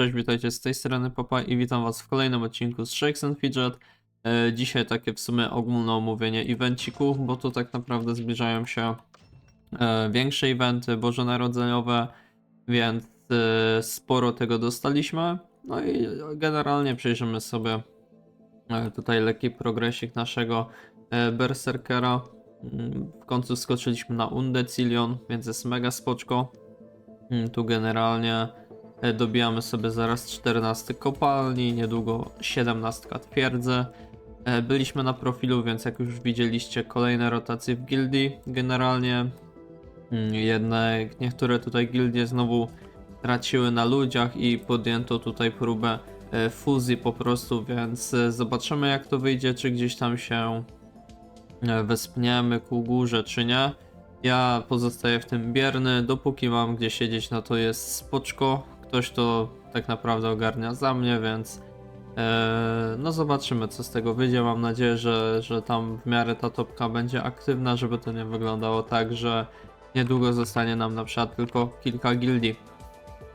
Cześć, witajcie z tej strony Papa i witam was w kolejnym odcinku z Shakes and Fidget. E, Dzisiaj takie w sumie ogólne omówienie evencików, bo tu tak naprawdę zbliżają się e, większe eventy bożonarodzeniowe, więc e, sporo tego dostaliśmy. No i generalnie przejrzymy sobie tutaj lekki progresik naszego Berserkera. Mm, W końcu skoczyliśmy na Undecilion, więc jest mega spoczko. Mm, Tu generalnie Dobijamy sobie zaraz 14 kopalni, niedługo 17 twierdzy. E, Byliśmy na profilu, więc jak już widzieliście, kolejne rotacje w gildii. Generalnie mm, jednak niektóre tutaj gildie znowu traciły na ludziach i podjęto tutaj próbę e, fuzji po prostu, więc e, zobaczymy jak to wyjdzie, czy gdzieś tam się e, wespniemy ku górze, czy nie. Ja pozostaję w tym bierny, dopóki mam gdzie siedzieć, no to jest spoczko. Ktoś to tak naprawdę ogarnia za mnie, więc e, no zobaczymy co z tego wyjdzie. Mam nadzieję, że, że tam w miarę ta topka będzie aktywna, żeby to nie wyglądało tak, że niedługo zostanie nam na przykład tylko kilka gildii.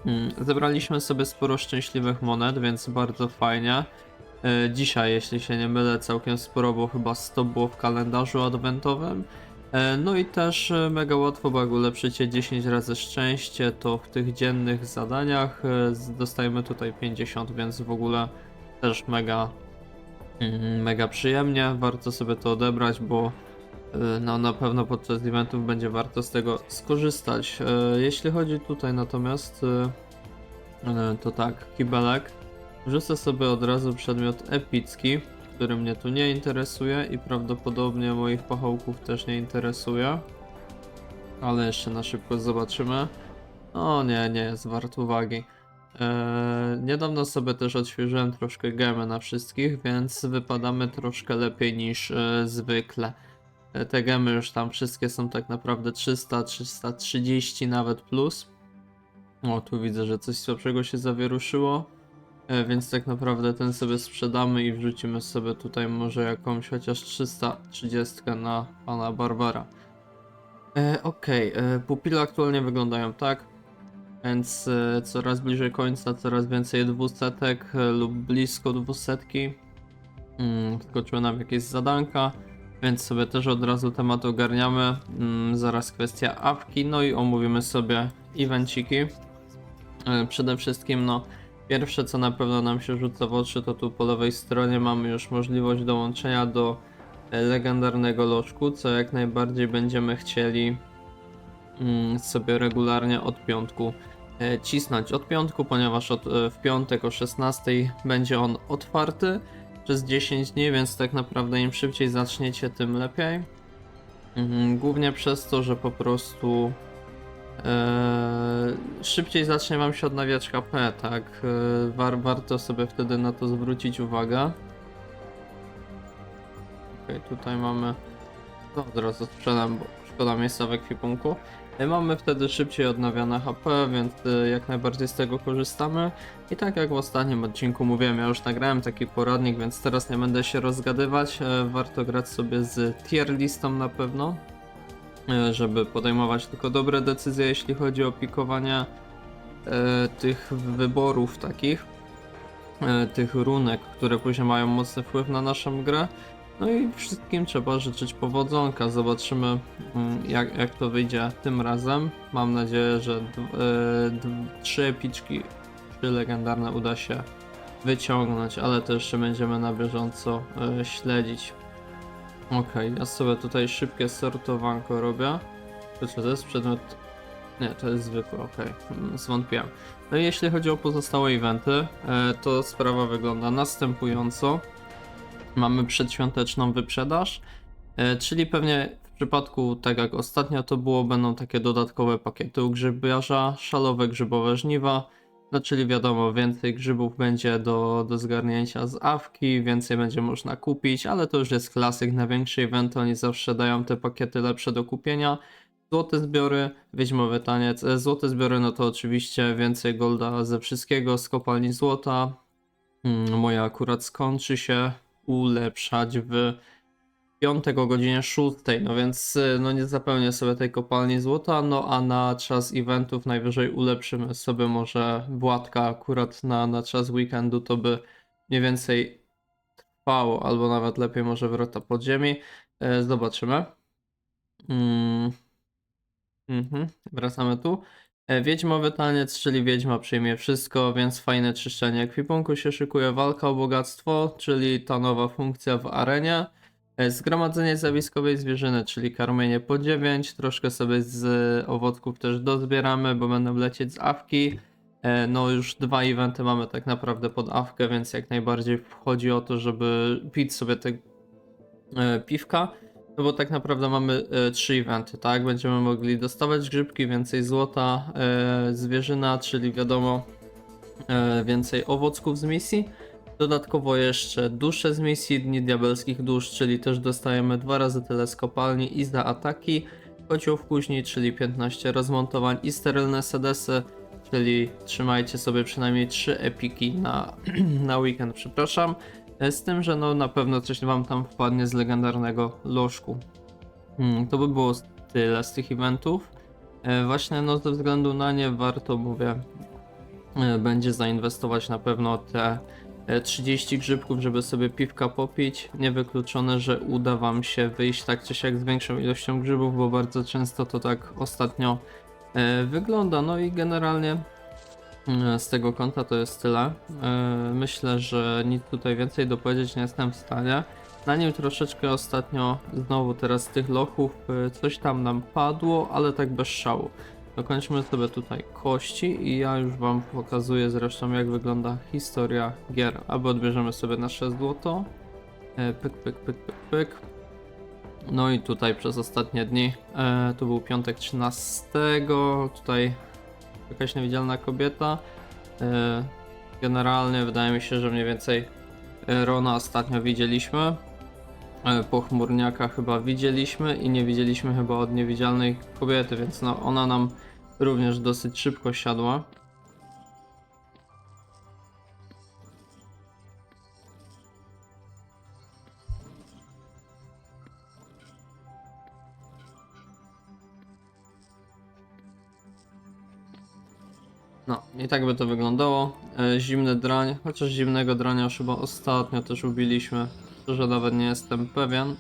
Mm, Zebraliśmy sobie sporo szczęśliwych monet, więc bardzo fajnie. E, Dzisiaj, jeśli się nie mylę, całkiem sporo, bo chyba 100 było w kalendarzu adwentowym. E, No i też e, mega łatwo, bo jak ulepszycie 10 razy szczęście, to w tych dziennych zadaniach e, dostajemy tutaj 50, więc w ogóle też mega, mm, mega przyjemnie. Warto sobie to odebrać, bo no, na pewno podczas eventów będzie warto z tego skorzystać. Jeśli chodzi tutaj natomiast, to tak, kibelek. Wrzucę sobie od razu przedmiot epicki który mnie tu nie interesuje i prawdopodobnie moich pachołków też nie interesuje. Ale jeszcze na szybko zobaczymy. O nie, nie jest wart uwagi. Eee, niedawno sobie też odświeżyłem troszkę gemy na wszystkich, więc wypadamy troszkę lepiej niż e, zwykle. E, te gemy już tam wszystkie są tak naprawdę 300, 330 nawet plus. O, tu widzę, że coś słabszego się zawieruszyło. E, Więc tak naprawdę ten sobie sprzedamy i wrzucimy sobie tutaj może jakąś chociaż 330 na pana Barbara. E, Okej, e, pupile aktualnie wyglądają tak, więc e, coraz bliżej końca, coraz więcej dwusetek e, lub blisko dwusetki. Mm, wskoczyły nam jakieś zadanka, więc sobie też od razu temat ogarniamy. Mm, zaraz kwestia awki, no i omówimy sobie evenciki. E, przede wszystkim no Pierwsze co na pewno nam się rzuca w oczy to tu po lewej stronie mamy już możliwość dołączenia do e, legendarnego lożku, co jak najbardziej będziemy chcieli mm, sobie regularnie od piątku e, cisnąć od piątku, ponieważ od, e, w piątek o 16 będzie on otwarty przez 10 dni, więc tak naprawdę im szybciej zaczniecie, tym lepiej. Mhm, Głównie przez to, że po prostu Eee, szybciej zacznie wam się odnawiać HP, tak? Eee, war, warto sobie wtedy na to zwrócić uwagę. Okej, tutaj mamy. No, od razu sprzedam, bo szkoda miejsca w ekwipunku. E, Mamy wtedy szybciej odnawiane HP, więc e, jak najbardziej z tego korzystamy. I tak jak w ostatnim odcinku mówiłem, ja już nagrałem taki poradnik, więc teraz nie będę się rozgadywać. E, Warto grać sobie z tier listą na pewno żeby podejmować tylko dobre decyzje, jeśli chodzi o pikowanie e, tych wyborów takich, e, tych runek, które później mają mocny wpływ na naszą grę. No i wszystkim trzeba życzyć powodzonka. Zobaczymy mm, jak, jak to wyjdzie tym razem. Mam nadzieję, że e, trzy epiczki, trzy legendarne uda się wyciągnąć, ale to jeszcze będziemy na bieżąco e, śledzić. Okej, ja sobie tutaj szybkie sortowanko robię. Co, to jest przedmiot... Nie, to jest zwykły, okej, mm, zwątpiłem. No i jeśli chodzi o pozostałe eventy, e, to sprawa wygląda następująco. Mamy przedświąteczną wyprzedaż, e, czyli pewnie w przypadku, tak jak ostatnio to było, będą takie dodatkowe pakiety u grzybiarza, szalowe grzybowe żniwa, no czyli wiadomo, więcej grzybów będzie do, do zgarnięcia z awki, więcej będzie można kupić, ale to już jest klasyk na większy event, oni zawsze dają te pakiety lepsze do kupienia. Złote zbiory, wiedźmowy taniec. E, Złote zbiory no to oczywiście więcej golda ze wszystkiego, z kopalni złota. Mm, Moja akurat skończy się ulepszać w piątek o godzinie 6, no więc y, no nie zapełnię sobie tej kopalni złota, no a na czas eventów najwyżej ulepszymy sobie może Władka akurat na, na czas weekendu, to by mniej więcej trwało, albo nawet lepiej może wrota podziemi. E, Zobaczymy. Mm. Mhm. Wracamy tu. E, Wiedźmowy taniec, czyli Wiedźma przyjmie wszystko, więc fajne czyszczenie ekwipunku się szykuje. Walka o bogactwo, czyli ta nowa funkcja w arenie. E, Zgromadzenie zjawiskowej zwierzyny, czyli karmienie po 9. Troszkę sobie z owocków też dozbieramy, bo będą lecieć z awki. E, No już dwa eventy mamy tak naprawdę pod awkę, więc jak najbardziej wchodzi o to, żeby pić sobie te e, piwka. No bo tak naprawdę mamy trzy eventy, tak? Będziemy mogli dostawać grzybki, więcej złota, zwierzyna, czyli wiadomo więcej owocków z misji. Dodatkowo jeszcze dusze z misji, dni diabelskich dusz, czyli też dostajemy dwa razy tyle z kopalni i za ataki. Kocioł kuźni, czyli 15 rozmontowań i sterylne sedesy, czyli trzymajcie sobie przynajmniej 3 epiki na, na weekend, przepraszam. E, Z tym, że no na pewno coś wam tam wpadnie z legendarnego lożku. Hmm, to by było tyle z tych eventów. E, Właśnie no ze względu na nie warto, mówię, e, będzie zainwestować na pewno te 30 grzybków, żeby sobie piwka popić. Niewykluczone, że uda wam się wyjść tak czy siak z większą ilością grzybów, bo bardzo często to tak ostatnio e, wygląda. No i generalnie E, Z tego konta to jest tyle. E, Myślę, że nic tutaj więcej dopowiedzieć nie jestem w stanie. Na nim troszeczkę ostatnio, znowu teraz tych lochów, e, coś tam nam padło, ale tak bez szału. Dokończmy sobie tutaj kości i ja już wam pokazuję zresztą jak wygląda historia gier. Albo odbierzemy sobie nasze złoto. E, Pyk, pyk, pyk, pyk, pyk. No i tutaj przez ostatnie dni, e, to był piątek 13, tutaj jakaś niewidzialna kobieta. E, Generalnie wydaje mi się, że mniej więcej e, Rona ostatnio widzieliśmy. Pochmurniaka chyba widzieliśmy i nie widzieliśmy chyba od niewidzialnej kobiety, więc no ona nam również dosyć szybko siadła. No, i tak by to wyglądało. E, Zimny drań, chociaż zimnego drania już chyba ostatnio też ubiliśmy. Szczerze nawet nie jestem pewien.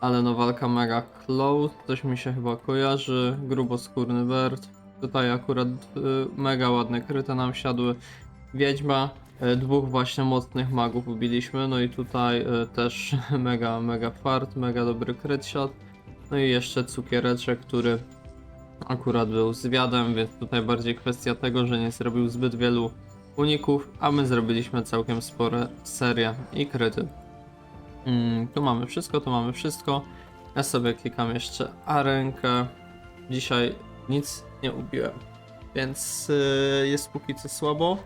Ale no walka mega close, coś mi się chyba kojarzy. Gruboskórny Bert. Tutaj akurat y, mega ładne kryte nam siadły. Wiedźma, y, dwóch właśnie mocnych magów ubiliśmy. No i tutaj y, też mega, mega fart, mega dobry kryt siadł. No i jeszcze cukiereczek, który akurat był zwiadem, więc tutaj bardziej kwestia tego, że nie zrobił zbyt wielu uników, a my zrobiliśmy całkiem spore serie i kryty. Mm, tu mamy wszystko, tu mamy wszystko. Ja sobie klikam jeszcze arenkę. Dzisiaj nic nie ubiłem, więc yy, jest póki co słabo.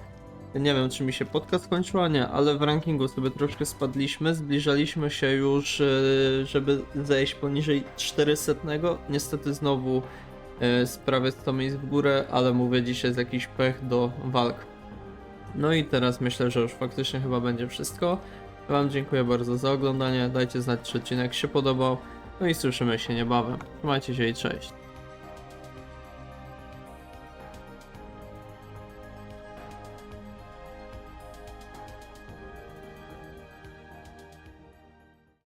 Nie wiem, czy mi się podcast skończył, a nie, ale w rankingu sobie troszkę spadliśmy. Zbliżaliśmy się już, yy, żeby zejść poniżej 400. Niestety znowu yy, z prawie 100 miejsc w górę, ale mówię, dzisiaj jest jakiś pech do walk. No i teraz myślę, że już faktycznie chyba będzie wszystko. Wam dziękuję bardzo za oglądanie. Dajcie znać, czy odcinek się podobał. No i słyszymy się niebawem. Trzymajcie się i cześć.